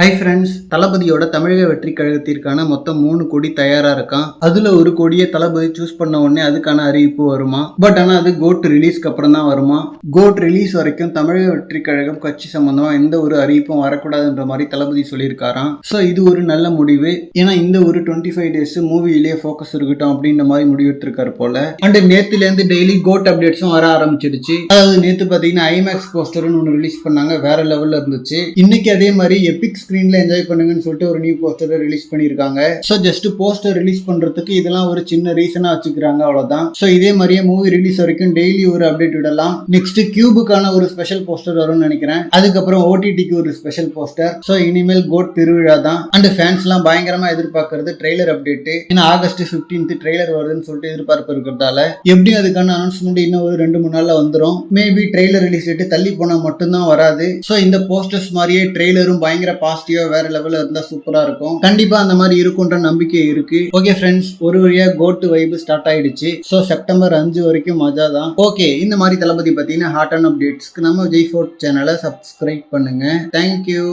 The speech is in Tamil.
ஹை ஃப்ரெண்ட்ஸ் தளபதியோட தமிழக வெற்றி கழகத்திற்கான மொத்தம் மூணு கொடி தயாரா இருக்கான். அதுல ஒரு கொடியை தளபதி சூஸ் பண்ண உடனே அதுக்கான அறிவிப்பு வருமா? பட் ஆனா அது கோட் ரிலீஸ்க்கு அப்புறம் தான் வருமா? கோட் ரிலீஸ் வரைக்கும் தமிழக வெற்றி கழகம் கட்சி சம்பந்தமா எந்த ஒரு அறிவிப்பும் வரக்கூடாதுன்ற மாதிரி தளபதி சொல்லியிருக்காராம். ஸோ இது ஒரு நல்ல முடிவு. ஏன்னா இந்த ஒரு டுவெண்ட்டி ஃபைவ் டேஸ் மூவிலேயே ஃபோக்கஸ் இருக்கட்டும் அப்படின்ற மாதிரி முடிவெடுத்திருக்காரு போல. அண்ட் நேத்துல இருந்து டெய்லி கோட் அப்டேட்ஸும் வர ஆரம்பிச்சிடுச்சு. அதாவது நேத்து பாத்தீங்கன்னா ஐமேக்ஸ் போஸ்டர்னு ஒன்று ரிலீஸ் பண்ணாங்க. வேற லெவல்ல இருந்துச்சு. இன்னைக்கு அதே மாதிரி எபிக்ஸ் ஸ்க்ரீன்ல என்ஜாய் பண்ணுங்கன்னு சொல்லிட்டு ஒரு நியூ போஸ்டரை ரிலீஸ் பண்ணியிருக்காங்க. ஸோ ஜஸ்ட் போஸ்டர் ரிலீஸ் பண்றதுக்கு இதெல்லாம் ஒரு சின்ன ரீசனா வச்சுக்கிறாங்க அவ்வளோதான் ஸோ இதே மாதிரியே மூவி ரிலீஸ் வரைக்கும் டெய்லி ஒரு அப்டேட் விடலாம். நெக்ஸ்ட் கியூபுக்கான ஒரு ஸ்பெஷல் போஸ்டர் வரும்னு நினைக்கிறேன். அதுக்கப்புறம் ஓடிடிக்கு ஒரு ஸ்பெஷல் போஸ்டர் ஸோ இனிமேல் கோட் திருவிழா தான். அண்ட் ஃபேன்ஸ்லாம் பயங்கரமா எதிர்பார்க்கறது ட்ரெய்லர் அப்டேட் ஏன்னா ஆகஸ்ட் 15th ட்ரெய்லர் வருதுன்னு சொல்லிட்டு எதிர்பார்ப்பு இருக்கிறதால எப்படியும் அதுக்கான அனௌன்ஸ்மெண்ட் இன்னும் ஒரு ரெண்டு மூணு நாள்ல வந்துடும் மேபி ட்ரெய்லர் ரிலீஸ் தள்ளி போனா மட்டும்தான் வராது. ஸோ இந்த போஸ்டர்ஸ் மாதிரியே ட்ரெய்லரும் பயங்கர பாசிட்டிவா வேற லெவல்ல இருந்தா சூப்பரா இருக்கும். கண்டிப்பா அந்த மாதிரி இருக்கும்ன்ற நம்பிக்கை இருக்கு. ஓகே ஃப்ரெண்ட்ஸ் ஒரு வழியா கோட்டு வைப் ஸ்டார்ட் ஆயிடுச்சு. ஸோ செப்டம்பர் அஞ்சு வரைக்கும் மஜா தான். ஓகே இந்த மாதிரி தளபதி பார்த்தீங்கன்னா ஹாட் அண்ட் அப்டேட்ஸ்க்கு நம்ம ஜெய் ஃபோர்ட் சேனலை சப்ஸ்கிரைப் பண்ணுங்க. Thank you